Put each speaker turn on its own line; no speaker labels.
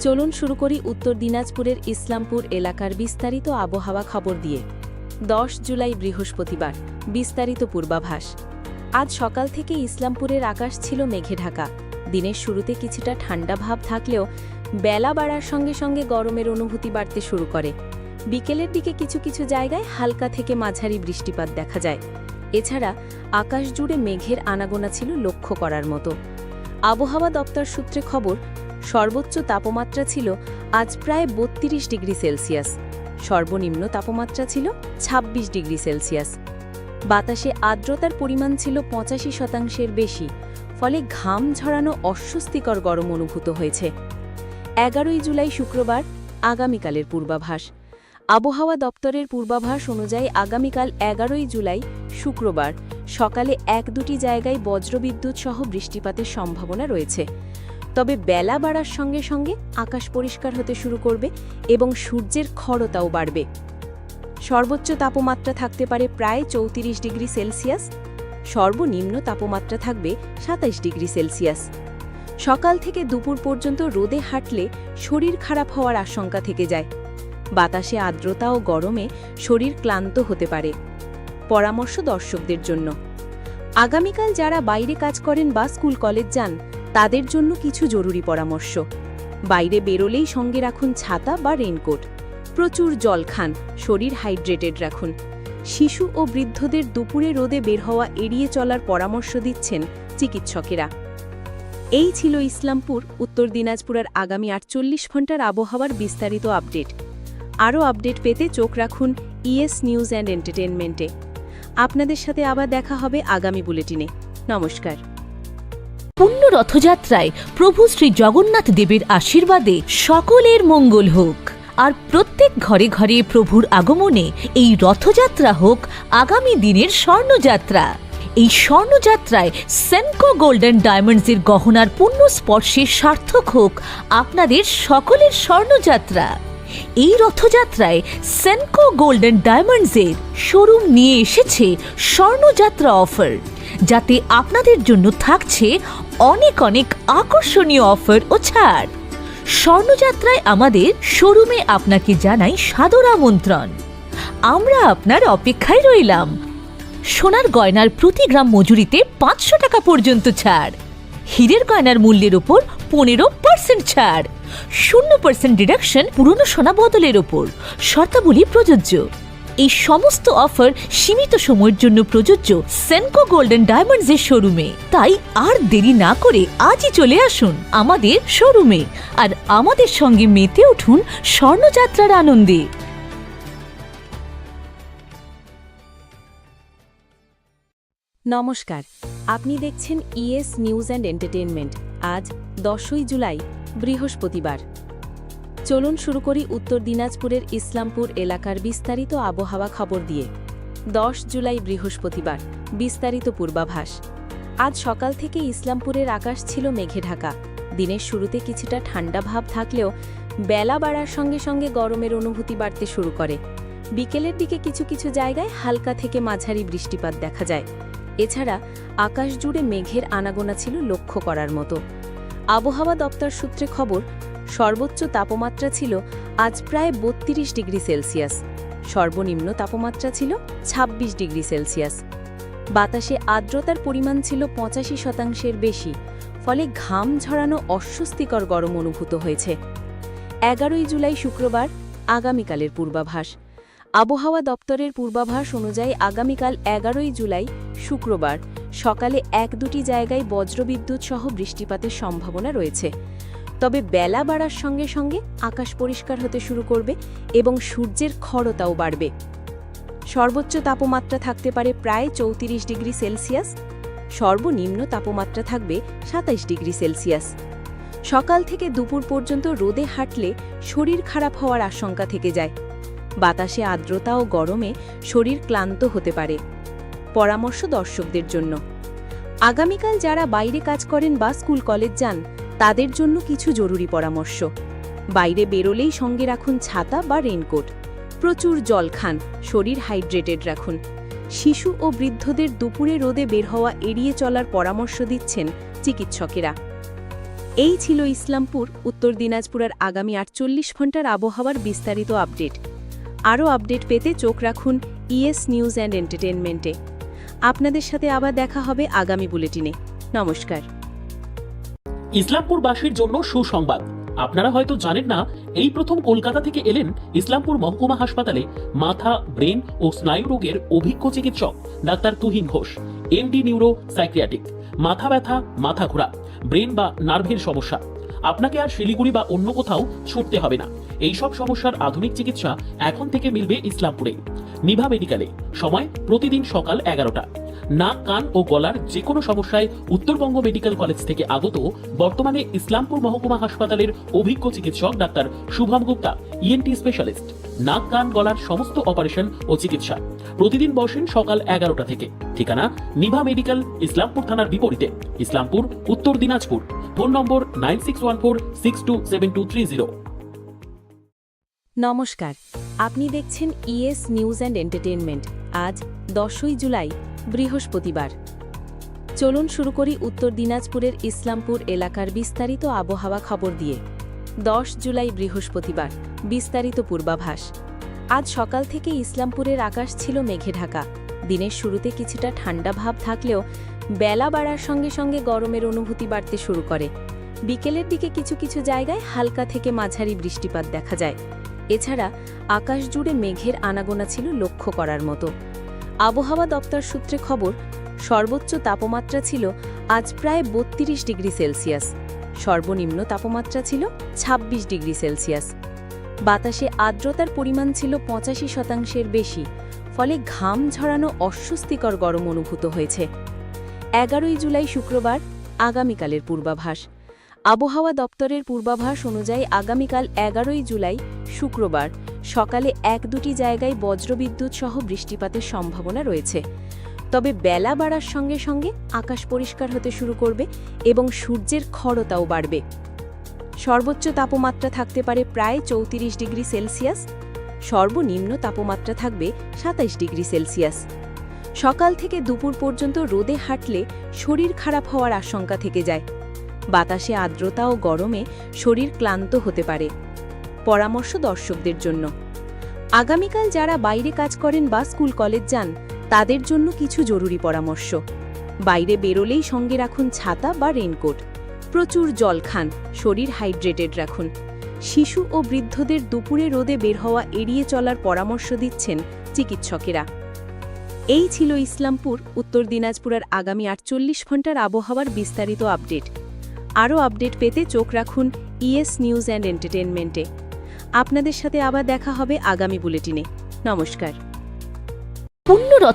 চলুন শুরু করি উত্তর দিনাজপুরের ইসলামপুর এলাকার বিস্তারিত আবহাওয়া খবর দিয়ে। দশ জুলাই বৃহস্পতিবার, বিস্তারিত পূর্বাভাস। আজ সকাল থেকে ইসলামপুরের আকাশ ছিল মেঘে ঢাকা। দিনের শুরুতে কিছুটা ঠান্ডা ভাব থাকলেও বেলা বাড়ার সঙ্গে সঙ্গে গরমের অনুভূতি বাড়তে শুরু করে। বিকেলের দিকে কিছু কিছু জায়গায় হালকা থেকে মাঝারি বৃষ্টিপাত দেখা যায়। এছাড়া আকাশ জুড়ে মেঘের আনাগোনা ছিল লক্ষ্য করার মতো। আবহাওয়া দপ্তর সূত্রে খবর সর্বোচ্চ তাপমাত্রা ছিল আজ প্রায় বত্রিশ ডিগ্রি সেলসিয়াস। সর্বনিম্ন তাপমাত্রা ছিল ২৬ ডিগ্রি সেলসিয়াস। বাতাসে আর্দ্রতার পরিমাণ ছিল পঁচাশি শতাংশের বেশি, ফলে ঘাম ঝরানো অস্বস্তিকর গরম অনুভূত হয়েছে। এগারোই জুলাই শুক্রবার, আগামীকালের পূর্বাভাস। আবহাওয়া দপ্তরের পূর্বাভাস অনুযায়ী আগামীকাল এগারোই জুলাই শুক্রবার সকালে এক দুটি জায়গায় বজ্রবিদ্যুৎ সহ বৃষ্টিপাতের সম্ভাবনা রয়েছে। তবে বেলা বাড়ার সঙ্গে সঙ্গে আকাশ পরিষ্কার হতে শুরু করবে এবং সূর্যের খড়তাও বাড়বে। সর্বোচ্চ তাপমাত্রা থাকতে পারে প্রায় চৌত্রিশ ডিগ্রি সেলসিয়াস। সর্বনিম্ন তাপমাত্রা থাকবে সাতাইশ ডিগ্রি সেলসিয়াস। সকাল থেকে দুপুর পর্যন্ত রোদে হাঁটলে শরীর খারাপ হওয়ার আশঙ্কা থেকে যায়। বাতাসে আর্দ্রতা ও গরমে শরীর ক্লান্ত হতে পারে। পরামর্শ দর্শকদের জন্য। আগামীকাল যারা বাইরে কাজ করেন বা স্কুল, কলেজ যান তাদের জন্য কিছু জরুরি পরামর্শ। বাইরে বেরোলেই সঙ্গে রাখুন ছাতা বা রেনকোট প্রচুর জল খান, শরীর হাইড্রেটেড রাখুন। শিশু ও বৃদ্ধদের দুপুরে রোদে বের হওয়া এড়িয়ে চলার পরামর্শ দিচ্ছেন চিকিৎসকেরা। এই ছিল ইসলামপুর, উত্তর দিনাজপুরের আগামী আটচল্লিশ ঘণ্টার আবহাওয়ার বিস্তারিত আপডেট। আরও আপডেট পেতে চোখ রাখুন ইএস নিউজ অ্যান্ড এন্টারটেনমেন্টে আপনাদের সাথে আবার দেখা হবে আগামী বুলেটিনে। নমস্কার।
পুণ্য রথযাত্রায় প্রভু শ্রী জগন্নাথ দেবের আশীর্বাদে সকলের মঙ্গল হোক। আর প্রত্যেক ঘরে ঘরে প্রভুর আগমনে এই রথযাত্রা হোক আগামী দিনের স্বর্ণযাত্রা। এই স্বর্ণযাত্রায় সেনকো গোল্ডেন ডায়মন্ডসের গহনার পূর্ণ স্পর্শে সার্থক হোক আপনাদের সকলের স্বর্ণযাত্রা। এই রথযাত্রায় সেনকো গোল্ডেন ডায়মন্ডসের শোরুম নিয়ে এসেছে স্বর্ণযাত্রা অফার, যাতে আপনাদের জন্য থাকছে অনেক অনেক আকর্ষণীয় অফার ও ছাড়। স্বর্ণযাত্রায় আমাদের শোরুমে আপনাকে জানাই সাদর আমন্ত্রণ। আমরা আপনার অপেক্ষায় রইলাম। সোনার গয়নার প্রতি গ্রাম মজুরিতে পাঁচশো টাকা পর্যন্ত ছাড়। হীরের গয়নার মূল্যের ওপর পনেরো পার্সেন্ট ছাড়। শূন্য পার্সেন্ট ডিডাকশন পুরনো সোনা বদলের ওপর। শর্তাবলী প্রযোজ্য। এই সমস্ত অফার সীমিত সময়ের জন্য প্রযোজ্য সেনকো গোল্ডেন ডায়মন্ডসের শোরুমে তাই আর দেরি না করে আজই চলে আসুন আমাদের শোরুমে আর আমাদের সঙ্গে মেতে উঠুন স্বর্ণযাত্রার আনন্দে।
নমস্কার, আপনি দেখছেন ইএস নিউজ অ্যান্ড এন্টারটেনমেন্ট আজ দশই জুলাই, বৃহস্পতিবার। চলুন শুরু করি উত্তর দিনাজপুরের ইসলামপুর এলাকার বিস্তারিত আবহাওয়া খবর দিয়ে। দশ জুলাই বৃহস্পতিবার, বিস্তারিত পূর্বাভাস। আজ সকাল থেকে ইসলামপুরের আকাশ ছিল মেঘে ঢাকা। দিনের শুরুতে কিছুটা ঠান্ডা ভাব থাকলেও বেলা বাড়ার সঙ্গে সঙ্গে গরমের অনুভূতি বাড়তে শুরু করে। বিকেলের দিকে কিছু কিছু জায়গায় হালকা থেকে মাঝারি বৃষ্টিপাত দেখা যায়। এছাড়া আকাশ জুড়ে মেঘের আনাগোনা ছিল লক্ষ্য করার মতো। আবহাওয়া দপ্তর সূত্রে খবর সর্বোচ্চ তাপমাত্রা ছিল আজ প্রায় বত্রিশ ডিগ্রি সেলসিয়াস। সর্বনিম্ন তাপমাত্রা ছিল ২৬ ডিগ্রি সেলসিয়াস। বাতাসে আর্দ্রতার পরিমাণ ছিল পঁচাশি শতাংশের বেশি, ফলে ঘাম ঝরানো অস্বস্তিকর গরম অনুভূত হয়েছে। এগারোই জুলাই শুক্রবার, আগামীকালের পূর্বাভাস। আবহাওয়া দপ্তরের পূর্বাভাস অনুযায়ী আগামীকাল এগারোই জুলাই শুক্রবার সকালে এক দুটি জায়গায় বজ্রবিদ্যুৎ সহ বৃষ্টিপাতের সম্ভাবনা রয়েছে। তবে বেলা বাড়ার সঙ্গে সঙ্গে আকাশ পরিষ্কার হতে শুরু করবে এবং সূর্যের খড়তাও বাড়বে। সর্বোচ্চ তাপমাত্রা থাকতে পারে প্রায় চৌত্রিশ ডিগ্রি সেলসিয়াস, সর্বনিম্ন তাপমাত্রা থাকবে সাতাইশ ডিগ্রি সেলসিয়াস। সকাল থেকে দুপুর পর্যন্ত রোদে হাঁটলে শরীর খারাপ হওয়ার আশঙ্কা থেকে যায়। বাতাসে আর্দ্রতা ও গরমে শরীর ক্লান্ত হতে পারে। পরামর্শ দর্শকদের জন্য। আগামীকাল যারা বাইরে কাজ করেন বা স্কুল, কলেজ যান তাদের জন্য কিছু জরুরি পরামর্শ। বাইরে বেরোলেই সঙ্গে রাখুন ছাতা বা রেনকোট প্রচুর জল খান, শরীর হাইড্রেটেড রাখুন। শিশু ও বৃদ্ধদের দুপুরে রোদে বের হওয়া এড়িয়ে চলার পরামর্শ দিচ্ছেন চিকিৎসকেরা। এই ছিল ইসলামপুর, উত্তর দিনাজপুরের আগামী আটচল্লিশ ঘণ্টার আবহাওয়ার বিস্তারিত আপডেট। আরও আপডেট পেতে চোখ রাখুন ইএস নিউজ অ্যান্ড এন্টারটেনমেন্টে আপনাদের সাথে আবার দেখা হবে আগামী বুলেটিনে। নমস্কার।
ইসলামপুরবাসীর জন্য সুসংবাদ। আপনারা হয়তো জানেন না, এই প্রথম কলকাতা থেকে এলেন ইসলামপুর মহকুমা হাসপাতালে মাথা, ব্রেন ও স্নায়ু রোগের অভিজ্ঞ চিকিৎসক doctor Tuhin Ghosh, MD neuro psychiatric মাথা ব্যথা, মাথা ঘোরা, ব্রেন বা নার্ভের সমস্যা। আপনাকে আর শিলিগুড়ি বা অন্য কোথাও ছুটতে হবে না। এই সব সমস্যার আধুনিক চিকিৎসা এখন থেকে মিলবে ইসলামপুরে। নিভা মেডিকেলে। সময় প্রতিদিন সকাল এগারোটা। নাক, কান ও গলার যে কোনো সমস্যায় উত্তরবঙ্গ মেডিকেল কলেজ থেকে আগত বর্তমানে ইসলামপুর মহকুমা হাসপাতালের অভিজ্ঞ চিকিৎসক doctor Shubham Gupta ENT specialist নাক, কান, গলার সমস্ত অপারেশন ও চিকিৎসা। প্রতিদিন বসেন সকাল এগারোটা থেকে। ঠিকানা নিভা মেডিকেল, ইসলামপুর থানার বিপরীতে। Islampur, Uttar Dinajpur. Phone number nine six one four six two seven two three zero.
নমস্কার। আপনি দেখছেন ইএস নিউজ অ্যান্ড এন্টারটেনমেন্ট আজ দশই জুলাই, বৃহস্পতিবার। চলুন শুরু করি উত্তর দিনাজপুরের ইসলামপুর এলাকার বিস্তারিত আবহাওয়া খবর দিয়ে। দশ জুলাই বৃহস্পতিবার, বিস্তারিত পূর্বাভাস। আজ সকাল থেকে ইসলামপুরের আকাশ ছিল মেঘে ঢাকা। দিনের শুরুতে কিছুটা ঠান্ডা ভাব থাকলেও বেলা বাড়ার সঙ্গে সঙ্গে গরমের অনুভূতি বাড়তে শুরু করে। বিকেলের দিকে কিছু কিছু জায়গায় হালকা থেকে মাঝারি বৃষ্টিপাত দেখা যায়। এছাড়া আকাশ জুড়ে মেঘের আনাগোনা ছিল লক্ষ্য করার মতো। আবহাওয়া দপ্তর সূত্রে খবর, সর্বোচ্চ তাপমাত্রা ছিল আজ প্রায় বত্রিশ ডিগ্রি সেলসিয়াস। সর্বনিম্ন তাপমাত্রা ছিল ২৬ ডিগ্রি সেলসিয়াস। বাতাসে আর্দ্রতার পরিমাণ ছিল পঁচাশি শতাংশের বেশি, ফলে ঘাম ঝরানো অস্বস্তিকর গরম অনুভূত হয়েছে। এগারোই জুলাই শুক্রবার, আগামীকালের পূর্বাভাস। আবহাওয়া দপ্তরের পূর্বাভাস অনুযায়ী আগামীকাল এগারোই জুলাই শুক্রবার সকালে এক দুটি জায়গায় বজ্রবিদ্যুৎ সহ বৃষ্টিপাতের সম্ভাবনা রয়েছে। তবে বেলা বাড়ার সঙ্গে সঙ্গে আকাশ পরিষ্কার হতে শুরু করবে এবং সূর্যের খড়তাও বাড়বে। সর্বোচ্চ তাপমাত্রা থাকতে পারে প্রায় চৌত্রিশ ডিগ্রি সেলসিয়াস, সর্বনিম্ন তাপমাত্রা থাকবে সাতাইশ ডিগ্রি সেলসিয়াস। সকাল থেকে দুপুর পর্যন্ত রোদে হাঁটলে শরীর খারাপ হওয়ার আশঙ্কা থেকে যায়। বাতাসে আর্দ্রতা ও গরমে শরীর ক্লান্ত হতে পারে। পরামর্শ দর্শকদের জন্য। আগামীকাল যারা বাইরে কাজ করেন বা স্কুল, কলেজ যান তাদের জন্য কিছু জরুরি পরামর্শ। বাইরে বেরোলেই সঙ্গে রাখুন ছাতা বা রেনকোট প্রচুর জল খান, শরীর হাইড্রেটেড রাখুন। শিশু ও বৃদ্ধদের দুপুরে রোদে বের হওয়া এড়িয়ে চলার পরামর্শ দিচ্ছেন চিকিৎসকেরা। এই ছিল ইসলামপুর, উত্তর দিনাজপুরের আগামী আটচল্লিশ ঘণ্টার আবহাওয়ার বিস্তারিত আপডেট। আরও আপডেট পেতে চোখ রাখুন ইএস নিউজ অ্যান্ড এন্টারটেনমেন্টে আপনাদের সাথে আবার দেখা হবে আগামী বুলেটিনে। নমস্কার।
পুণ্যরথ